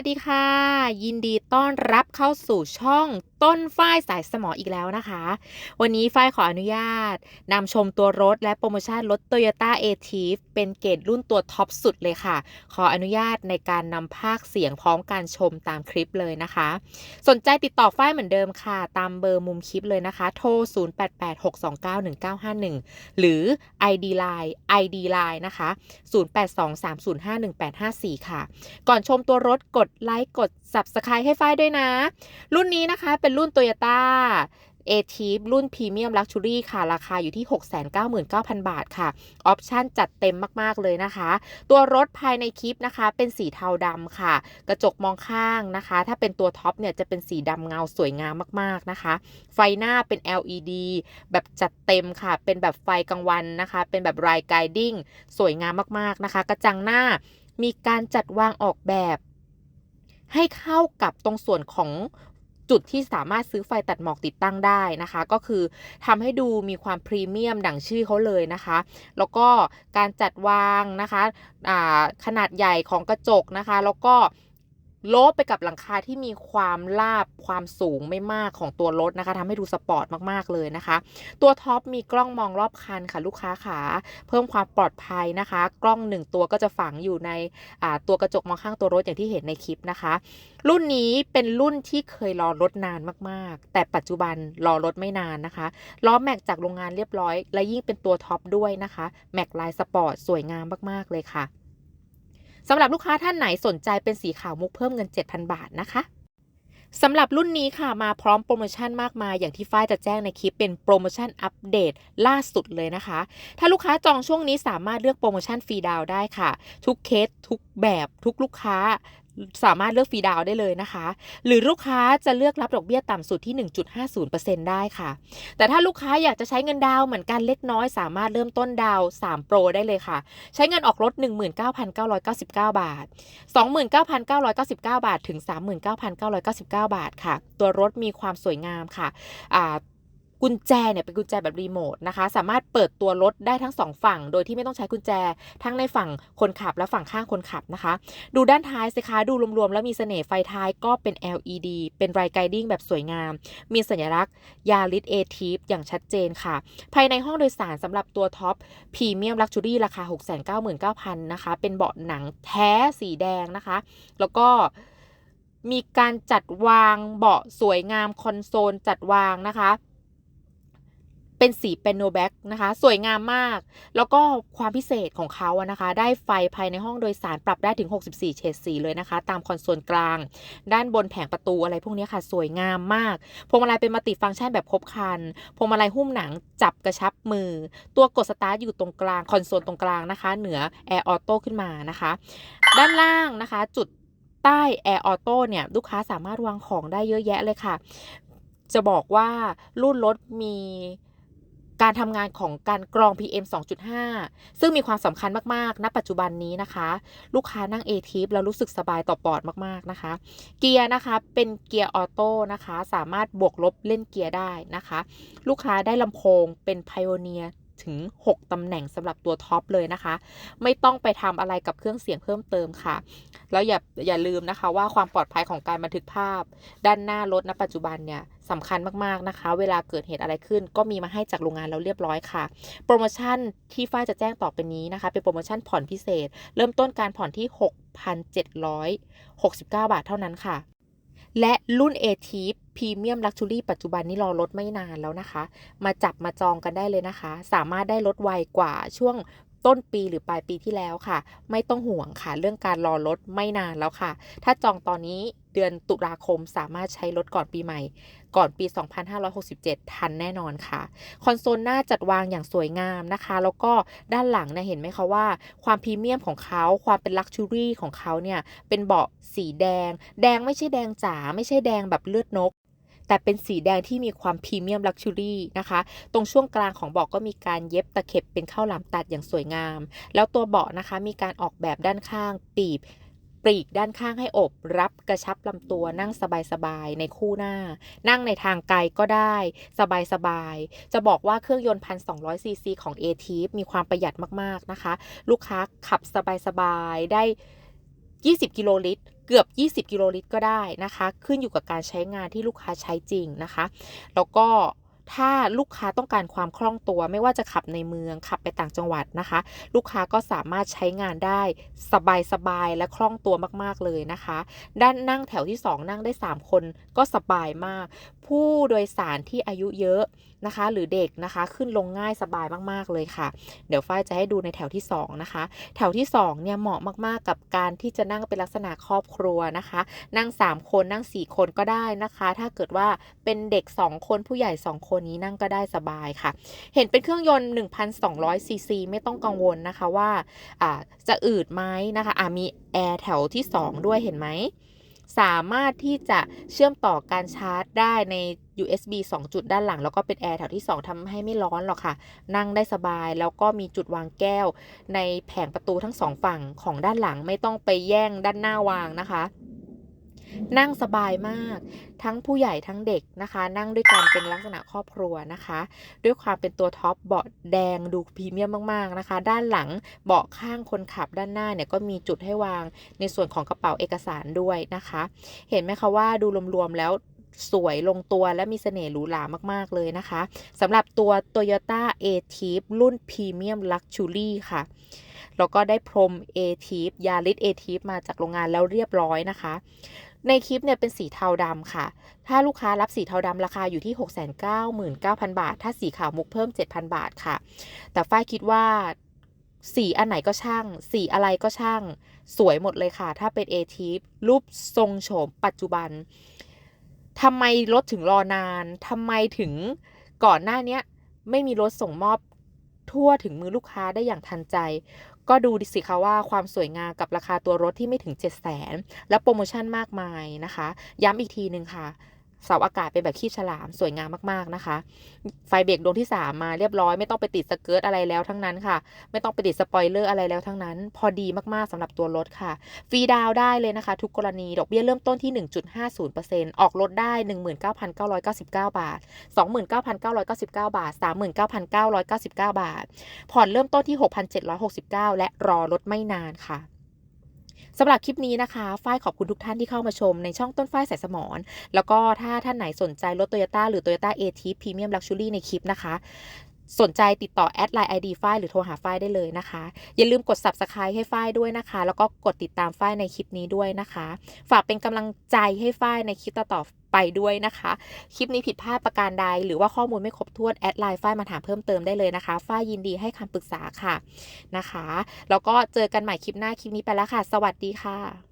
สดีค่ะ ยินดีต้อนรับเข้าสู่ช่องต้นฝ้ายสายสมออีกแล้วนะคะ วันนี้ฝ้ายขออนุญาตนำชมตัวรถและโปรโมชั่นรถ Toyota a t i v เป็นเกรดรุ่นตัวท็อปสุดเลยค่ะ ขออนุญาตในการนำภาคเสียงพร้อมการชมตามคลิปเลยนะคะ สนใจติดต่อฝ้ายเหมือนเดิมค่ะ ตามเบอร์มุมคลิปเลยนะคะ โทร 0886291951 หรือ ID Line ID Line นะคะ 0823051854 ค่ะ ก่อนชมตัวรถกดดไลค์กด Subscribe ให้ฝ้ายด้วยนะ รุ่นนี้นะคะเป็นรุ่น Toyota a t i v รุ่น Premium Luxury ค่ะ ราคาอยู่ที่ 699,000 บาทค่ะ ออปชั่นจัดเต็มมากๆเลยนะคะ ตัวรถภายในคลิปนะคะ เป็นสีเทาดำค่ะ กระจกมองข้างนะคะ ถ้าเป็นตัวท็อปเนี่ยจะเป็นสีดำเงาสวยงามมากๆนะคะ ไฟหน้าเป็น LED แบบจัดเต็มค่ะ เป็นแบบไฟกลางวันนะคะ เป็นแบบ Ride Guiding สวยงามมากๆนะคะ กระจังหน้ามีการจัดวางออกแบบ ให้เข้ากับตรงส่วนของจุดที่สามารถซื้อไฟตัดหมอกติดตั้งได้นะคะ ก็คือทำให้ดูมีความพรีเมียมดั่งชื่อเขาเลยนะคะ แล้วก็การจัดวางนะคะะขนาดใหญ่ของกระจกนะคะ แล้วก็ โลบไปกับหลังคาที่มีความลาบความสูงไม่มากของตัวรถนะคะทำให้ดูสปอร์ตมากๆเลยนะคะ ตัวท็อปมีกล้องมองรอบคันค่ะลูกค้าขาเพิ่มความปลอดภัยนะคะ กล้องหนึ่งตัวก็จะฝังอยู่ในตัวกระจกมองข้างตัวรถอย่างที่เห็นในคลิปนะคะ รุ่นนี้เป็นรุ่นที่เคยรอรถนานมากๆ แต่ปัจจุบันรอรถไม่นานนะคะล้อแม็กจากโรงงานเรียบร้อย และยิ่งเป็นตัวท็อปด้วยนะคะแม็กลายสปอร์ตสวยงามมากๆเลยค่ะ สำหรับลูกค้าท่านไหนสนใจเป็นสีขาวมุกเพิ่มเงิน 7,000 บาทนะคะสำหรับรุ่นนี้ค่ะมาพร้อมโปรโมชั่นมากมายอย่างที่ฝ้ายจะแจ้งในคลิปเป็นโปรโมชั่นอัปเดตล่าสุดเลยนะคะ ถ้าลูกค้าจองช่วงนี้สามารถเลือกโปรโมชั่นฟรีดาวได้ค่ะ ทุกเคส ทุกแบบ ทุกลูกค้า สามารถเลือกฟรีดาวได้เลยนะคะ หรือลูกค้าจะเลือกรับดอกเบี้ยต่ำสุดที่ 1.50%ได้ค่ะ แต่ถ้าลูกค้าอยากจะใช้เงินดาวเหมือนกันเล็กน้อย สามารถเริ่มต้นดาว3 Pro ได้เลยค่ะ ใช้เงินออกรถ 19,999 บาท 29,999 บาท ถึง 39,999 บาทค่ะ ตัวรถมีความสวยงามค่ะ กุญแจเนี่ยเป็นกุญแจแบบรีโมทนะคะ สามารถเปิดตัวรถได้ทั้งสองฝั่ง โดยที่ไม่ต้องใช้กุญแจ ทั้งในฝั่งคนขับและฝั่งข้างคนขับนะคะ ดูด้านท้ายสิคะดูรวมๆ แล้วมีเสน่ห์ไฟท้ายก็เป็น LED เป็นไรไกดิ้งแบบสวยงาม มีสัญลักษณ์ยาริสเอทีฟอย่างชัดเจนค่ะ ภายในห้องโดยสารสำหรับตัวท็อปพรีเมียมลักชัวรี่ราคา 699,000นะคะ เป็นเบาะหนังแท้สีแดงนะคะ แล้วก็มีการจัดวางเบาะสวยงามคอนโซลจัดวางนะคะ เป็นสีเป็นโนแบ็กนะคะ สวยงามมาก แล้วก็ความพิเศษของเขาอะนะคะ ได้ไฟภายในห้องโดยสารปรับได้ถึง 64 เฉดสีเลยนะคะ ตามคอนโซลกลาง ด้านบนแผงประตูอะไรพวกนี้ค่ะ สวยงามมาก พวงมาลัยเป็นมัลติฟังก์ชันแบบครบคัน พวงมาลัยหุ้มหนังจับกระชับมือ ตัวกดสตาร์ทอยู่ตรงกลาง คอนโซลตรงกลางนะคะ เหนือแอร์ออโต้ขึ้นมานะคะ ด้านล่างนะคะ จุดใต้แอร์ออโต้เนี่ย ลูกค้าสามารถวางของได้เยอะแยะเลยค่ะ จะบอกว่ารุ่นรถมี การทำงานของการกรอง PM 2.5 ซึ่งมีความสำคัญมากๆ ณ ปัจจุบันนี้นะคะ ลูกค้านั่ง a t i p แล้วรู้สึกสบายต่อปอดมากๆนะคะ เกียร์นะคะเป็นเกียร์ออโต้นะคะ สามารถบวกลบเล่นเกียร์ได้นะคะ ลูกค้าได้ลำโพงเป็นไพโอเนีย ถึง 6 ตำแหน่งสำหรับตัวท็อปเลยนะคะ ไม่ต้องไปทำอะไรกับเครื่องเสียงเพิ่มเติมค่ะ แล้วอย่าอย่าลืมนะคะว่าความปลอดภัยของการบันทึกภาพ ด้านหน้ารถณปัจจุบันเนี่ยสำคัญมาก ๆ นะคะ เวลาเกิดเหตุอะไรขึ้น ก็มีมาให้จากโรงงานแล้วเรียบร้อยค่ะ โปรโมชั่นที่ฝ้ายจะแจ้งต่อไปนี้นะคะ เป็นโปรโมชั่นผ่อนพิเศษ เริ่มต้นการผ่อนที่ 6,769 บาทเท่านั้นค่ะ และรุ่น a t i p พรีเมียมลักชูรี่ปัจจุบันนี้รอรถไม่นานแล้วนะคะ มาจับมาจองกันได้เลยนะคะ สามารถได้รถไวกว่าช่วงต้นปีหรือปลายปีที่แล้วค่ะ ไม่ต้องห่วงค่ะ เรื่องการรอรถไม่นานแล้วค่ะ ถ้าจองตอนนี้ เดือนตุลาคมสามารถใช้รถก่อนปีใหม่ ก่อนปี 2567 ทันแน่นอนค่ะ คอนโซลหน้าจัดวางอย่างสวยงามนะคะ แล้วก็ด้านหลังเนี่ยเห็นไหมคะว่า ความพรีเมียมของเขาความเป็นลักชัวรี่ของเขาเนี่ยเป็นเบาะสีแดง แดงไม่ใช่แดงจ๋าไม่ใช่แดงแบบเลือดนกแต่เป็นสีแดงที่มีความพรีเมียมลักชัวรี่นะคะ ตรงช่วงกลางของเบาะก็มีการเย็บตะเข็บเป็นข้าวหลามตัดอย่างสวยงาม แล้วตัวเบาะนะคะมีการออกแบบด้านข้างปีบ ปลีกด้านข้างให้อบ รับกระชับลำตัวนั่งสบายๆในคู่หน้า นั่งในทางไกลก็ได้ สบายๆ จะบอกว่าเครื่องยนต์1,200ซีซีของ a t มีความประหยัดมากๆนะคะ ลูกค้าขับสบายๆ ได้ 20 กิโลลิตรเกือบ 20 กิโลลิตรก็ได้นะคะ ขึ้นอยู่กับการใช้งานที่ลูกค้าใช้จริงนะคะ แล้วก็ ถ้าลูกค้าต้องการความคล่องตัว ไม่ว่าจะขับในเมืองขับไปต่างจังหวัดนะคะ ลูกค้าก็สามารถใช้งานได้สบายๆและคล่องตัวมากๆเลยนะคะ ด้านนั่งแถวที่ 2 นั่งได้ 3 คนก็สบายมาก ผู้โดยสารที่อายุเยอะ นะคะ หรือเด็กนะคะขึ้นลงง่ายสบายมากๆเลยค่ะ เดี๋ยวฝ้ายจะให้ดูในแถวที่ 2 นะคะ แถวที่ 2 เนี่ยเหมาะมากๆกับการที่จะนั่งเป็นลักษณะครอบครัวนะคะ นั่ง 3 คนนั่ง 4 คนก็ได้นะคะ ถ้าเกิดว่าเป็นเด็ก 2 คนผู้ใหญ่ 2 คนนี้นั่งก็ได้สบายค่ะ เห็นเป็นเครื่องยนต์ 1,200ซีซีไม่ต้องกังวลนะคะว่าอ่าจะอืดไหมนะคะอ่ามีแอร์แถวที่ 2 ด้วยเห็นไหม สามารถที่จะเชื่อมต่อการชาร์จได้ใน USB 2 จุดด้านหลัง แล้วก็เป็นแอร์แถวที่ 2ทำให้ไม่ร้อนหรอกค่ะ นั่งได้สบายแล้วก็มีจุดวางแก้ว ในแผงประตูทั้งสองฝั่งของด้านหลังไม่ต้องไปแย่งด้านหน้าวางนะคะ นั่งสบายมาก ทั้งผู้ใหญ่ทั้งเด็กนะคะ นั่งด้วยกันเป็นลักษณะครอบครัวนะคะ ด้วยความเป็นตัวท็อปเบาะแดงดูพรีเมียมมากๆนะคะ ด้านหลังเบาะข้างคนขับด้านหน้าเนี่ยก็มีจุดให้วางในส่วนของกระเป๋าเอกสารด้วยนะคะ เห็นไหมคะว่าดูรวมๆแล้วสวยลงตัวและมีเสน่ห์หรูหรามาก ๆ เลยนะคะสำหรับตัว Toyota a t i p รุ่น Premium Luxury ค่ะ แล้วก็ได้พรม a t i p ยาริส a t i p มาจากโรงงานแล้วเรียบร้อยนะคะ ในคลิปเนี่ยเป็นสีเทาดำค่ะ ถ้าลูกค้ารับสีเทาดำราคาอยู่ที่ 699,000 บาท ถ้าสีขาวมุกเพิ่ม 7,000 บาทค่ะ แต่ฝ้ายคิดว่าสีอันไหนก็ช่าง สีอะไรก็ช่าง สวยหมดเลยค่ะ ถ้าเป็น a t i p รูปทรงโฉมปัจจุบันทำไมรถถึงรอนานทำไมถึงก่อนหน้านี้ไม่มีรถส่งมอบ ทั่วถึงมือลูกค้าได้อย่างทันใจ ก็ดูดิสิคะว่าความสวยงามกับราคาตัวรถที่ไม่ถึง 7 0 0 0 0 0 และโปรโมชั่นมากมายนะคะ ย้ำอีกทีหนึ่งค่ะ เสาอากาศเป็นแบบขี้ฉลามสวยงามมากๆนะคะ ไฟเบรกดวงที่ 3 มาเรียบร้อยไม่ต้องไปติดสเกิร์ตอะไรแล้วทั้งนั้นค่ะ ไม่ต้องไปติดสปอยเลอร์อะไรแล้วทั้งนั้น พอดีมากๆสำหรับตัวรถค่ะ ฟรีดาวได้เลยนะคะ ทุกกรณีดอกเบี้ยเริ่มต้นที่ 1.50%ออกรถได้ 19,999 บาท 29,999 บาท 39,999 บาท ผ่อนเริ่มต้นที่ 6,769 และรอรถไม่นานค่ะ สำหรับคลิปนี้นะคะฝ้ายขอบคุณทุกท่านที่เข้ามาชมในช่องต้นฝ้ายสายสมอนแล้วก็ถ้าท่านไหนสนใจรถโตโยต้าหรือโตโยต้าเอทีพรีเมียมลักชัวรี่ในคลิปนะคะ สนใจติดต่อแอดไลน์ ID ฝ้ายหรือโทรหาฝ้ายได้เลยนะคะ อย่าลืมกด Subscribe ให้ฝ้ายด้วยนะคะ แล้วก็กดติดตามฝ้ายในคลิปนี้ด้วยนะคะ ฝากเป็นกำลังใจให้ฝ้ายในคลิปต่อไปด้วยนะคะ คลิปนี้ผิดพลาดประการใด หรือว่าข้อมูลไม่ครบถ้วนแอดไลน์ฝ้ายมาถามเพิ่มเติมได้เลยนะคะฝ้ายยินดีให้คำปรึกษาค่ะนะคะ แล้วก็เจอกันใหม่คลิปหน้าคลิปนี้ไปแล้วค่ะ สวัสดีค่ะ